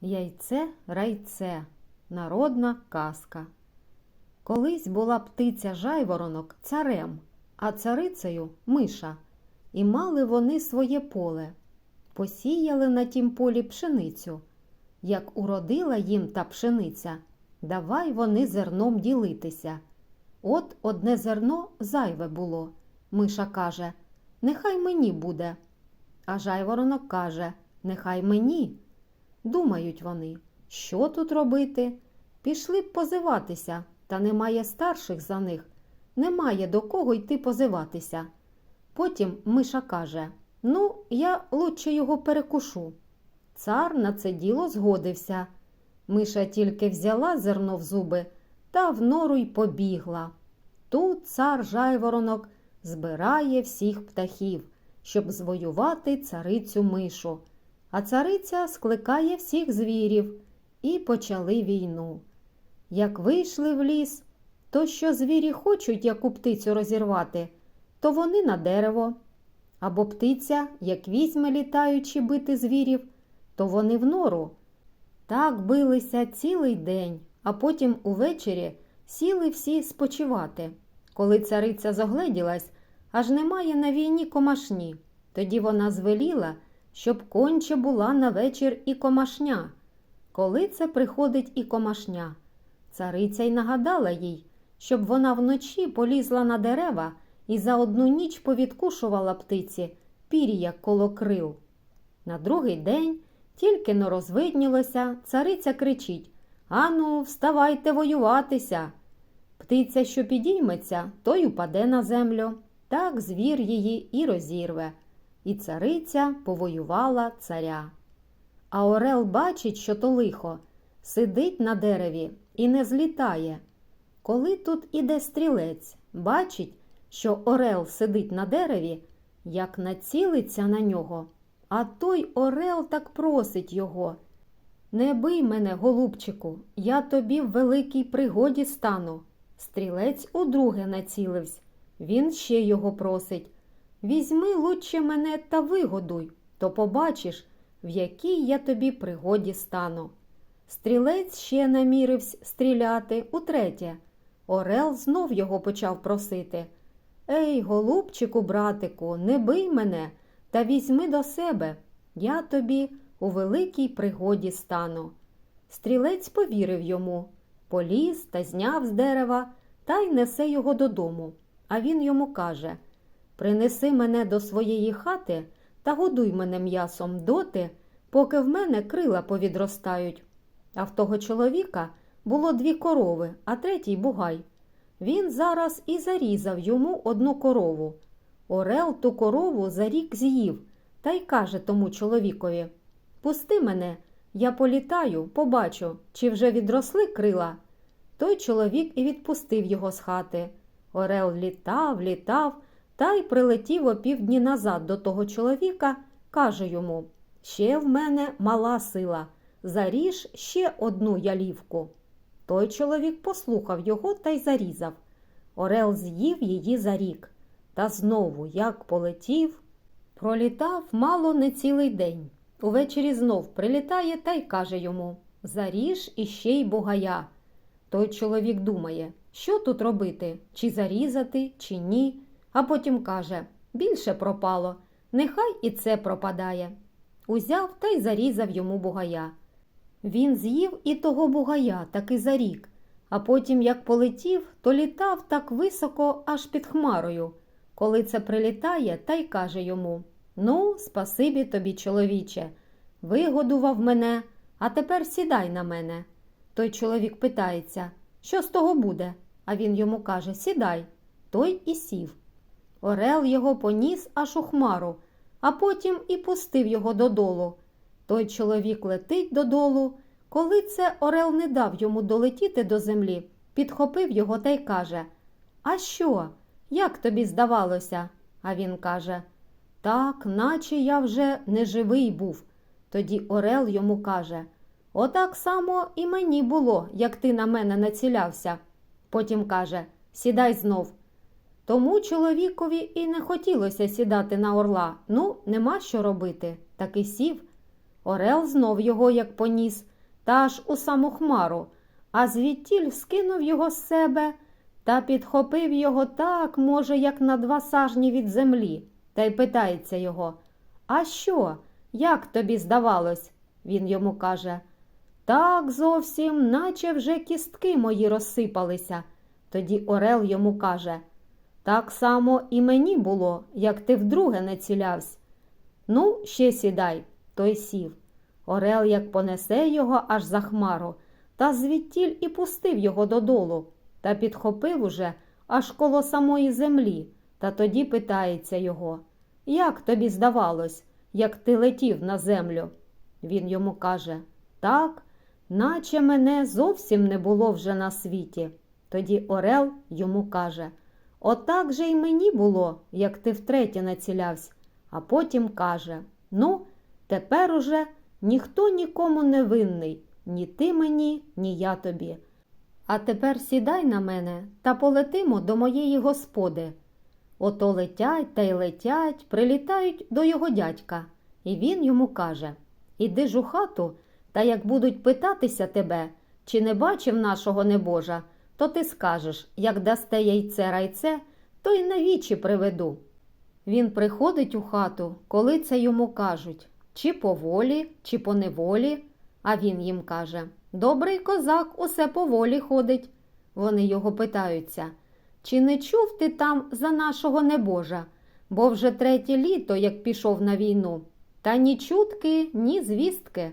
Яйце райце народна казка. Колись була птиця жайворонок царем, а царицею миша, і мали вони своє поле. Посіяли на тім полі пшеницю. Як уродила їм та пшениця, давай вони зерном ділитися. От одне зерно зайве було. Миша каже, нехай мені буде. А жайворонок каже, нехай мені. Думають вони, що тут робити? Пішли б позиватися, та немає старших за них, немає до кого йти позиватися. Потім Миша каже: Ну, я лучше його перекушу. Цар на це діло згодився. Миша тільки взяла зерно в зуби та в нору й побігла. Тут цар жайворонок збирає всіх птахів, щоб звоювати царицю мишу. А цариця скликає всіх звірів і почали війну. Як вийшли в ліс, то що звірі хочуть яку птицю розірвати, то вони на дерево. Або птиця, як візьме літаючи бити звірів, то вони в нору. Так билися цілий день, а потім увечері сіли всі спочивати. Коли цариця зогледілась, аж немає на війні комашні. Тоді вона звеліла, щоб конче була на вечір і комашня. Коли це приходить і комашня, цариця й нагадала їй, щоб вона вночі полізла на дерева і за одну ніч повідкушувала птиці пір'я коло крил. На другий день тільки но розвиднілося, цариця кричить Ану, вставайте воюватися. Птиця, що підійметься, той упаде на землю. Так звір її і розірве. І цариця повоювала царя. А Орел бачить, що то лихо, сидить на дереві і не злітає. Коли тут іде стрілець, бачить, що Орел сидить на дереві, як націлиться на нього, а той Орел так просить його. Не бий мене, голубчику, я тобі в великій пригоді стану. Стрілець удруге націлився. Він ще його просить. Візьми лучше мене та вигодуй, то побачиш, в якій я тобі пригоді стану. Стрілець ще намірився стріляти утретє. Орел знов його почав просити. Ей, голубчику, братику, не бий мене та візьми до себе. Я тобі у великій пригоді стану. Стрілець повірив йому, поліз та зняв з дерева та й несе його додому. А він йому каже Принеси мене до своєї хати та годуй мене м'ясом доти, поки в мене крила повідростають. А в того чоловіка було дві корови, а третій бугай. Він зараз і зарізав йому одну корову. Орел ту корову за рік з'їв та й каже тому чоловікові Пусти мене, я політаю, побачу, чи вже відросли крила. Той чоловік і відпустив його з хати. Орел літав, літав та й прилетів опівдні назад до того чоловіка, каже йому Ще в мене мала сила, заріж ще одну ялівку. Той чоловік послухав його та й зарізав. Орел з'їв її за рік. Та знову, як полетів, пролітав мало не цілий день. Увечері знов прилітає та й каже йому Заріж іще й бугая. Той чоловік думає, що тут робити, чи зарізати, чи ні. А потім каже більше пропало, нехай і це пропадає. Узяв та й зарізав йому бугая. Він з'їв і того бугая таки за рік, а потім, як полетів, то літав так високо, аж під хмарою. Коли це прилітає, та й каже йому Ну, спасибі тобі, чоловіче, вигодував мене, а тепер сідай на мене. Той чоловік питається, що з того буде? А він йому каже Сідай. Той і сів. Орел його поніс аж у хмару, а потім і пустив його додолу. Той чоловік летить додолу. Коли це Орел не дав йому долетіти до землі, підхопив його та й каже А що? Як тобі здавалося? А він каже Так, наче я вже не живий був. Тоді Орел йому каже Отак само і мені було, як ти на мене націлявся. Потім каже Сідай знов. Тому чоловікові і не хотілося сідати на орла. Ну, нема що робити, так і сів. Орел знов його як поніс, та аж у саму хмару, а звідтіль скинув його з себе та підхопив його так, може, як на два сажні від землі, та й питається його А що? Як тобі здавалось? Він йому каже Так зовсім, наче вже кістки мої розсипалися. Тоді Орел йому каже Так само і мені було, як ти вдруге не цілявсь. Ну, ще сідай, той сів. Орел як понесе його аж за хмару, та звідтіль і пустив його додолу, та підхопив уже аж коло самої землі, та тоді питається його Як тобі здавалось, як ти летів на землю? Він йому каже Так, наче мене зовсім не було вже на світі. Тоді Орел йому каже Отак же й мені було, як ти втретє націлявсь, а потім каже Ну, тепер уже ніхто нікому не винний, ні ти мені, ні я тобі. А тепер сідай на мене та полетимо до моєї господи. Ото летять та й летять, прилітають до його дядька, і він йому каже Іди ж у хату, та як будуть питатися тебе, чи не бачив нашого небожа, то ти скажеш, як дасте яйце райце, то й навічі приведу. Він приходить у хату, коли це йому кажуть, чи по волі, чи по неволі, а він їм каже Добрий козак усе по волі ходить. Вони його питаються, чи не чув ти там за нашого небожа, бо вже третє літо, як пішов на війну, та ні чутки, ні звістки.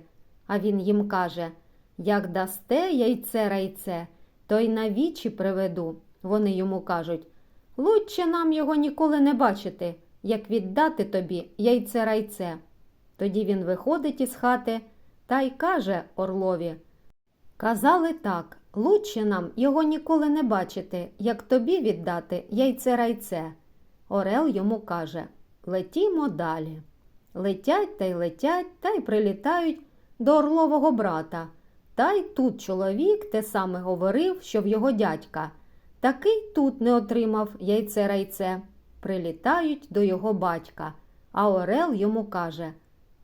А він їм каже Як дасте яйце райце, то й навічі приведу. Вони йому кажуть Лучше нам його ніколи не бачити, як віддати тобі яйце райце. Тоді він виходить із хати та й каже Орлові Казали так, лучше нам його ніколи не бачити, як тобі віддати яйце райце. Орел йому каже Летімо далі. Летять та й летять та й прилітають до Орлового брата. Та й тут чоловік те саме говорив, що в його дядька. Такий тут не отримав яйце райце. Прилітають до його батька, а Орел йому каже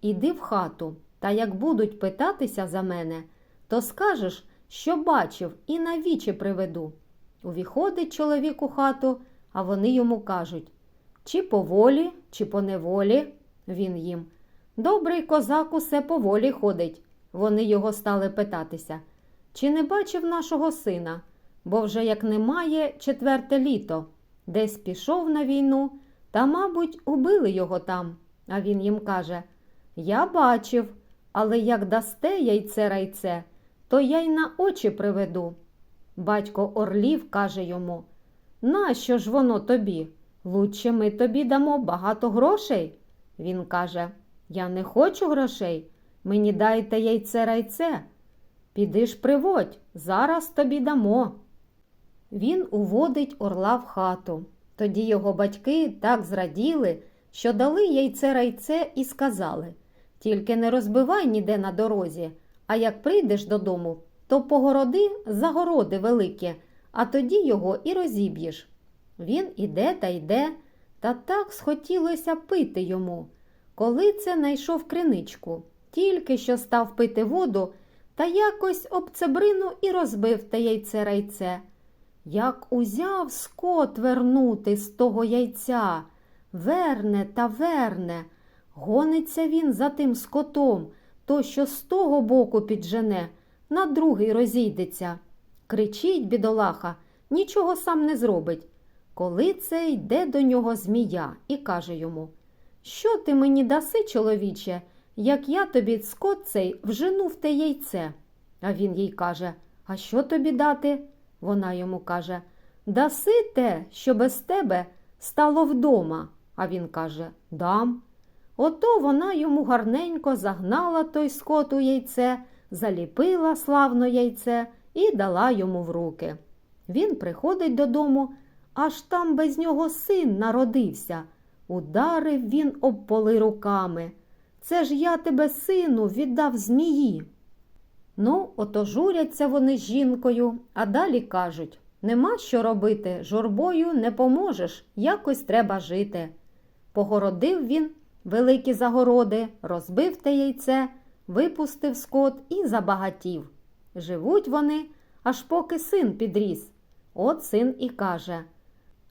Іди в хату, та як будуть питатися за мене, то скажеш, що бачив і навічі приведу. Увіходить чоловік у хату, а вони йому кажуть чи по волі, чи по неволі. Він їм. Добрий козак усе по волі ходить. Вони його стали питатися, чи не бачив нашого сина, бо вже як немає четверте літо, десь пішов на війну, та, мабуть, убили його там. А він їм каже Я бачив, але як дасте яйце райце, то я й на очі приведу. Батько Орлів каже йому Нащо ж воно тобі? Лучше ми тобі дамо багато грошей. Він каже Я не хочу грошей. Мені дайте яйце райце. Піди ж приводь, зараз тобі дамо. Він уводить орла в хату. Тоді його батьки так зраділи, що дали яйце райце і сказали Тільки не розбивай ніде на дорозі, а як прийдеш додому, то погороди загороди великі, а тоді його і розіб'єш. Він іде та йде, та так схотілося пити йому. Коли це найшов криничку, тільки що став пити воду, та якось об цебрину і розбив те яйце райце. Як узяв скот вернути з того яйця, верне та верне, гониться він за тим скотом, то що з того боку піджене, на другий розійдеться. Кричить бідолаха, нічого сам не зробить. Коли це йде до нього змія і каже йому Що ти мені даси, чоловіче, як я тобі скот цей вжену в те яйце? А він їй каже А що тобі дати? Вона йому каже Даси те, що без тебе стало вдома. А він каже Дам. Ото вона йому гарненько загнала той скот у яйце, заліпила славно яйце і дала йому в руки. Він приходить додому, аж там без нього син народився. Ударив він об поли руками. Це ж я тебе, сину, віддав змії. Ну, ото журяться вони з жінкою, а далі кажуть нема що робити, журбою не поможеш, якось треба жити. Погородив він великі загороди, розбив те яйце, випустив скот і забагатів. Живуть вони, аж поки син підріс. От син і каже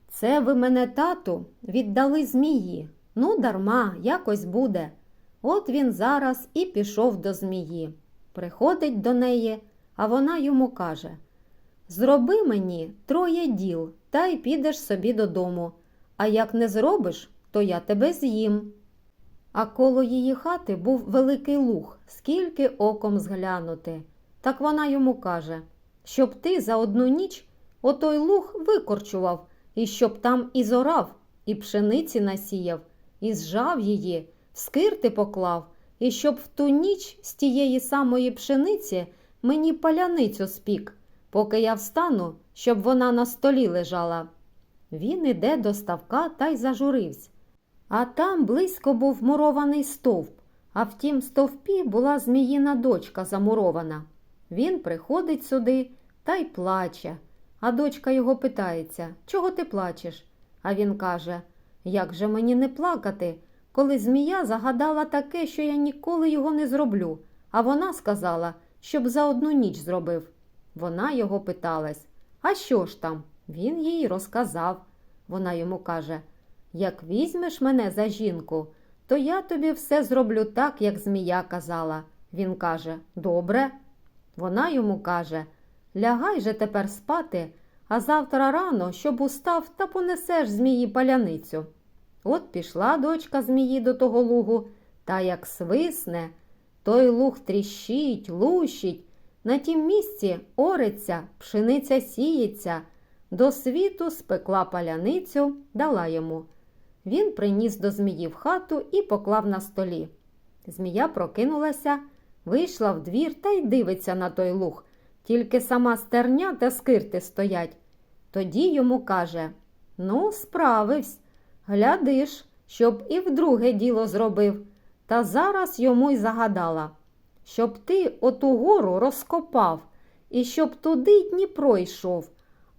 Це ви мене, тату, віддали змії. Ну, дарма, якось буде. От він зараз і пішов до змії. Приходить до неї, а вона йому каже Зроби мені троє діл, та й підеш собі додому. А як не зробиш, то я тебе з'їм. А коло її хати був великий луг, скільки оком зглянути. Так вона йому каже, щоб ти за одну ніч отой луг викорчував, і щоб там і зорав, і пшениці насіяв, і зжав її, скирти поклав, і щоб в ту ніч з тієї самої пшениці мені паляницю спік, поки я встану, щоб вона на столі лежала. Він іде до ставка та й зажурився. А там близько був мурований стовп, а в тім стовпі була зміїна дочка замурована. Він приходить сюди та й плаче. А дочка його питається, чого ти плачеш? А він каже, як же мені не плакати, коли змія загадала таке, що я ніколи його не зроблю, а вона сказала, щоб за одну ніч зробив. Вона його питалась, а що ж там? Він їй розказав. Вона йому каже, як візьмеш мене за жінку, то я тобі все зроблю так, як змія казала. Він каже, добре. Вона йому каже, лягай же тепер спати, а завтра рано, щоб устав та понесеш змії паляницю. От пішла дочка змії до того лугу, та як свисне, той луг тріщить, лущить, на тім місці ориться, пшениця сіється, до світу спекла паляницю, дала йому. Він приніс до змії в хату і поклав на столі. Змія прокинулася, вийшла в двір та й дивиться на той луг, тільки сама стерня та скирти стоять. Тоді йому каже Ну, справивсь, глядиш, щоб і вдруге діло зробив. Та зараз йому й загадала, щоб ти оту гору розкопав, і щоб туди Дніпро йшов,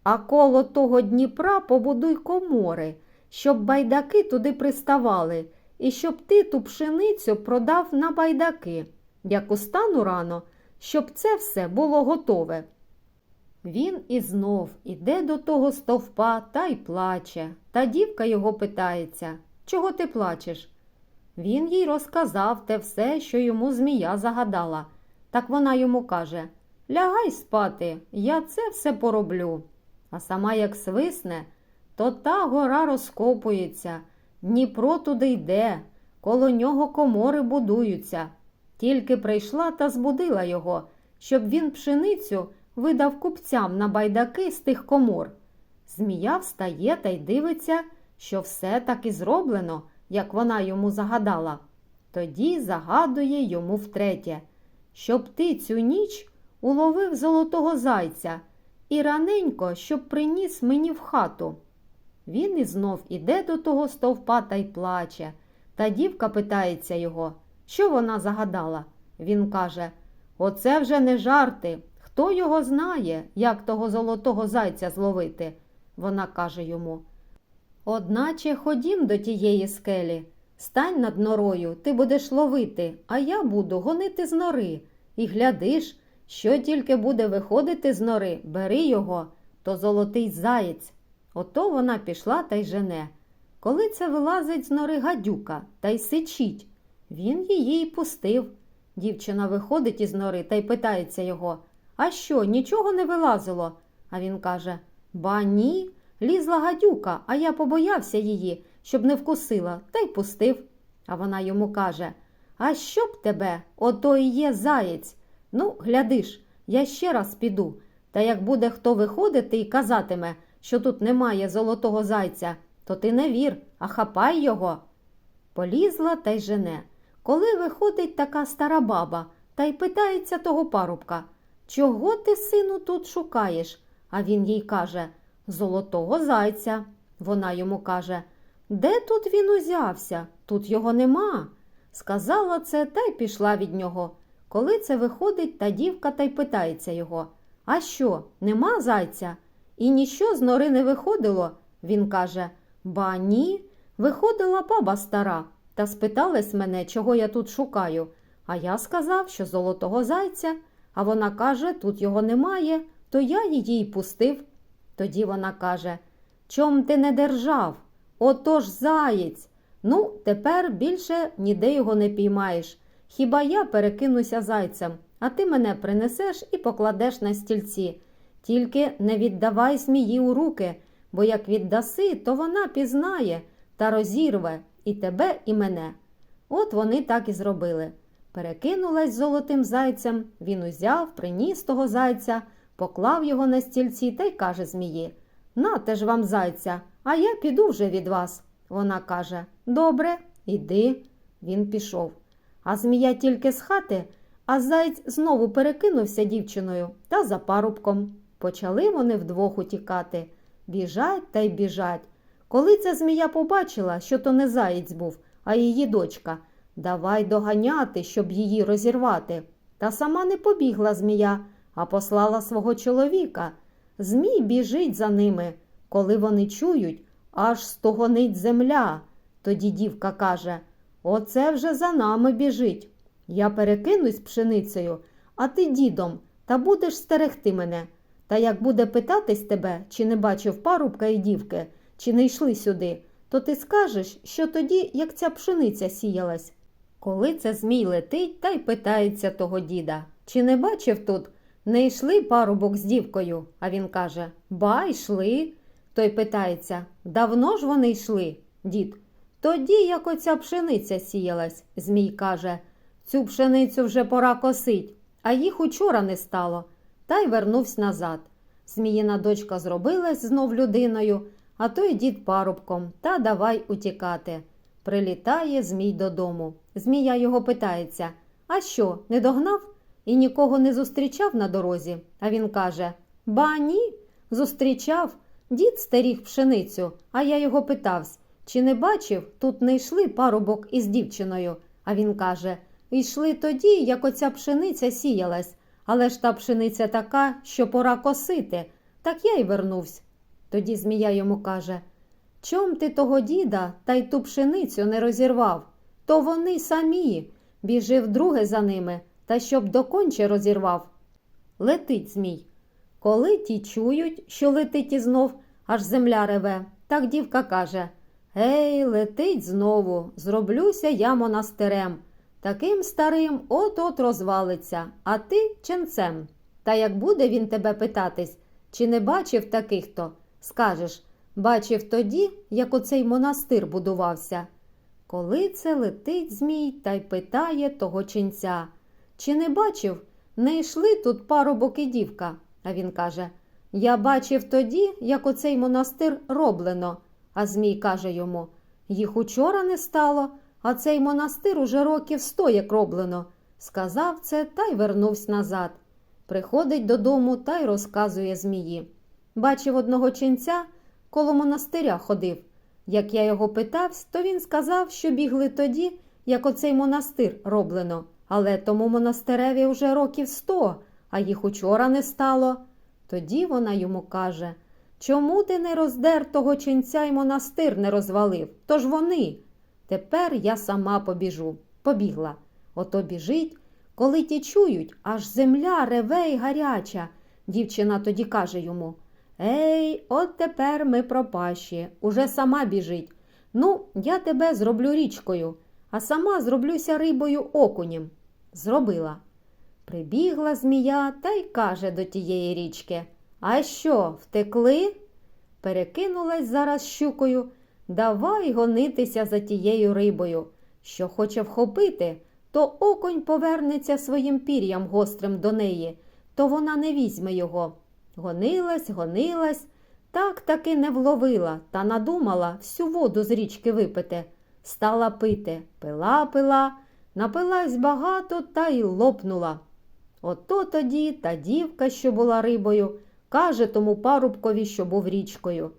а коло того Дніпра побудуй комори, щоб байдаки туди приставали, і щоб ти ту пшеницю продав на байдаки, як устану рано, щоб це все було готове. Він і знов іде до того стовпа та й плаче. Та дівка його питається Чого ти плачеш? Він їй розказав те все, що йому змія загадала. Так вона йому каже Лягай спати, я це все пороблю. А сама як свисне, то та гора розкопується, Дніпро туди йде, коло нього комори будуються. Тільки прийшла та збудила його, щоб він пшеницю видав купцям на байдаки з тих комор. Змія встає та й дивиться, що все так і зроблено, як вона йому загадала. Тоді загадує йому втретє, щоб ти цю ніч уловив золотого зайця і раненько, щоб приніс мені в хату. Він і знов іде до того стовпа та й плаче. Та дівка питається його, що вона загадала. Він каже Оце вже не жарти. Хто його знає, як того золотого зайця зловити? Вона каже йому. Одначе ходім до тієї скелі, стань над норою, ти будеш ловити, а я буду гонити з нори. І глядиш, що тільки буде виходити з нори, бери його, то золотий заєць. Ото вона пішла та й жене. Коли це вилазить з нори гадюка та й сичить, він її й пустив. Дівчина виходить із нори та й питається його А що, нічого не вилазило? А він каже Ба ні, лізла гадюка, а я побоявся її, щоб не вкусила, та й пустив. А вона йому каже А що б тебе, ото і є заєць. Ну, глядиш, я ще раз піду. Та як буде хто виходити і казатиме, що тут немає золотого зайця, то ти не вір, а хапай його. Полізла та й жене. Коли виходить така стара баба та й питається того парубка, чого ти, сину, тут шукаєш? А він їй каже Золотого зайця. Вона йому каже Де тут він узявся? Тут його нема. Сказала це та й пішла від нього. Коли це виходить та дівка та й питається його А що, нема зайця? І ніщо з нори не виходило. Він каже Ба ні, виходила баба стара та спиталась мене, чого я тут шукаю. А я сказав, що золотого зайця, а вона каже, тут його немає, то я її й пустив. Тоді вона каже Чом ти не держав? Отож заєць. Ну, тепер більше ніде його не піймаєш. Хіба я перекинуся зайцем, а ти мене принесеш і покладеш на стільці. Тільки не віддавай змії у руки, бо як віддаси, то вона пізнає та розірве і тебе, і мене. От вони так і зробили. Перекинулась золотим зайцем, він узяв, приніс того зайця, поклав його на стільці та й каже змії Нате ж вам зайця, а я піду вже від вас. Вона каже Добре, іди. Він пішов. А змія тільки з хати, а заєць знову перекинувся дівчиною та за парубком. Почали вони вдвох утікати. Біжать та й біжать. Коли ця змія побачила, що то не заєць був, а її дочка, давай доганяти, щоб її розірвати. Та сама не побігла змія, а послала свого чоловіка. Змій біжить за ними. Коли вони чують, аж стогонить земля. Тоді дівка каже Оце вже за нами біжить. Я перекинусь пшеницею, а ти дідом, та будеш стерегти мене. Та як буде питатись тебе, чи не бачив парубка і дівки, чи не йшли сюди, то ти скажеш, що тоді, як ця пшениця сіялась. Коли це змій летить та й питається того діда, чи не бачив тут, не йшли парубок з дівкою, а він каже Ба, йшли. Той питається Давно ж вони йшли, дід. Тоді, як оця пшениця сіялась, Змій каже, цю пшеницю вже пора косить, а їх учора не стало, та й вернувся назад. Зміїна дочка зробилась знов людиною, а той дід парубком, та давай утікати. Прилітає Змій додому. Змія його питається А що, не догнав? І нікого не зустрічав на дорозі. А він каже Ба ні, зустрічав. Дід старіг пшеницю, а я його питавсь, чи не бачив, тут не йшли парубок із дівчиною. А він каже Йшли тоді, як оця пшениця сіялась, але ж та пшениця така, що пора косити. Так я й вернувся. Тоді змія йому каже Чом ти того діда та й ту пшеницю не розірвав? То вони самі. Біжив друге за ними, та щоб доконче розірвав. Летить змій. Коли ті чують, що летить і знов, аж земля реве, так дівка каже Ей, летить знову, зроблюся я монастирем. Таким старим от-от розвалиться, а ти ченцем. Та як буде він тебе питатись, чи не бачив таких то, скажеш бачив тоді, як оцей монастир будувався. Коли це летить Змій та й питає того ченця, чи не бачив, не йшли тут парубок і дівка. А він каже Я бачив тоді, як оцей монастир роблено. А Змій каже йому Їх учора не стало, а цей монастир уже років сто як роблено. Сказав це та й вернувся назад. Приходить додому та й розказує Змії. Бачив одного ченця, коло монастиря ходив. Як я його питавсь, то він сказав, що бігли тоді, як оцей монастир роблено, але тому монастиреві вже років сто, а їх учора не стало. Тоді вона йому каже Чому ти не роздер того ченця й монастир не розвалив? Тож вони. Тепер я сама побіжу. Побігла. Ото біжить, коли ті чують, аж земля реве й гаряча. Дівчина тоді каже йому Ей, от тепер ми пропащі, уже сама біжить. Ну, я тебе зроблю річкою, а сама зроблюся рибою окунем. Зробила. Прибігла змія та й каже до тієї річки А що, втекли? Перекинулась зараз щукою. Давай гонитися за тією рибою. Що хоче вхопити, то окунь повернеться своїм пір'ям гострим до неї, то вона не візьме його. Гонилась, гонилась, так таки не вловила та надумала всю воду з річки випити. Стала пити, пила, пила, напилась багато та й лопнула. Ото тоді та дівка, що була рибою, каже тому парубкові, що був річкою.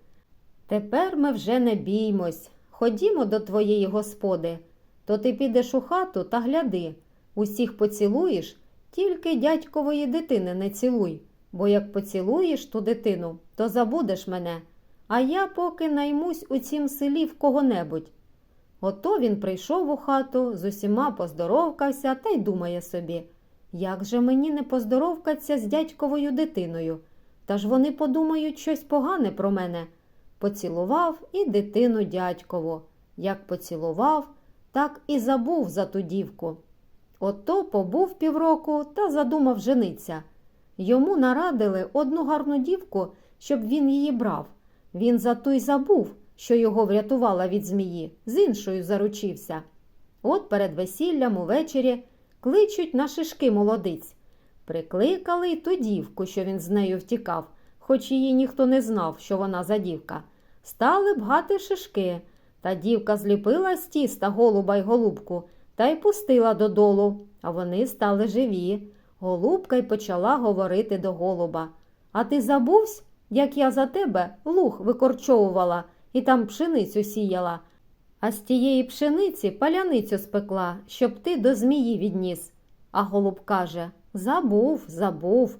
Тепер ми вже не біймось. Ходімо до твоєї господи. То ти підеш у хату та гляди. Усіх поцілуєш, тільки дядькової дитини не цілуй, бо як поцілуєш ту дитину, то забудеш мене, а я поки наймусь у цім селі в кого-небудь. Ото він прийшов у хату, з усіма поздоровкався та й думає собі, як же мені не поздоровкаться з дядьковою дитиною? Та ж вони подумають щось погане про мене. Поцілував і дитину дядькову. Як поцілував, так і забув за ту дівку. Ото побув півроку та задумав жениться. Йому нарадили одну гарну дівку, щоб він її брав. Він за ту й забув, що його врятувала від змії, з іншою заручився. От перед весіллям увечері кличуть на шишки молодиць. Прикликали й ту дівку, що він з нею втікав, хоч її ніхто не знав, що вона за дівка. Стали бгати шишки, та дівка зліпила з тіста голуба й голубку та й пустила додолу, а вони стали живі. Голубка й почала говорити до голуба. А ти забувсь, як я за тебе луг викорчовувала і там пшеницю сіяла, а з тієї пшениці паляницю спекла, щоб ти до змії відніс. А голуб каже Забув, забув.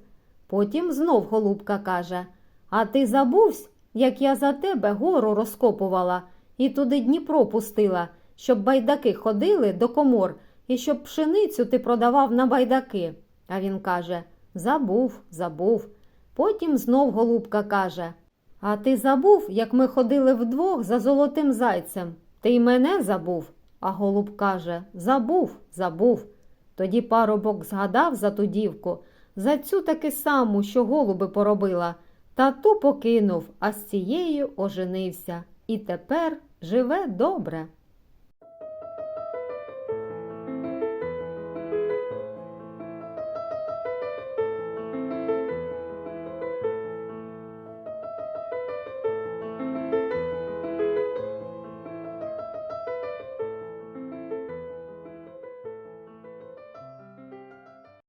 Потім знов голубка каже А ти забувсь, як я за тебе гору розкопувала і туди Дніпро пустила, щоб байдаки ходили до комор і щоб пшеницю ти продавав на байдаки. А він каже Забув, забув. Потім знов голубка каже А ти забув, як ми ходили вдвох за золотим зайцем? Ти й мене забув? А голуб каже Забув, забув. Тоді парубок згадав за ту дівку, за цю таки саму, що голуби поробила, та ту покинув, а з цією оженився. І тепер живе добре.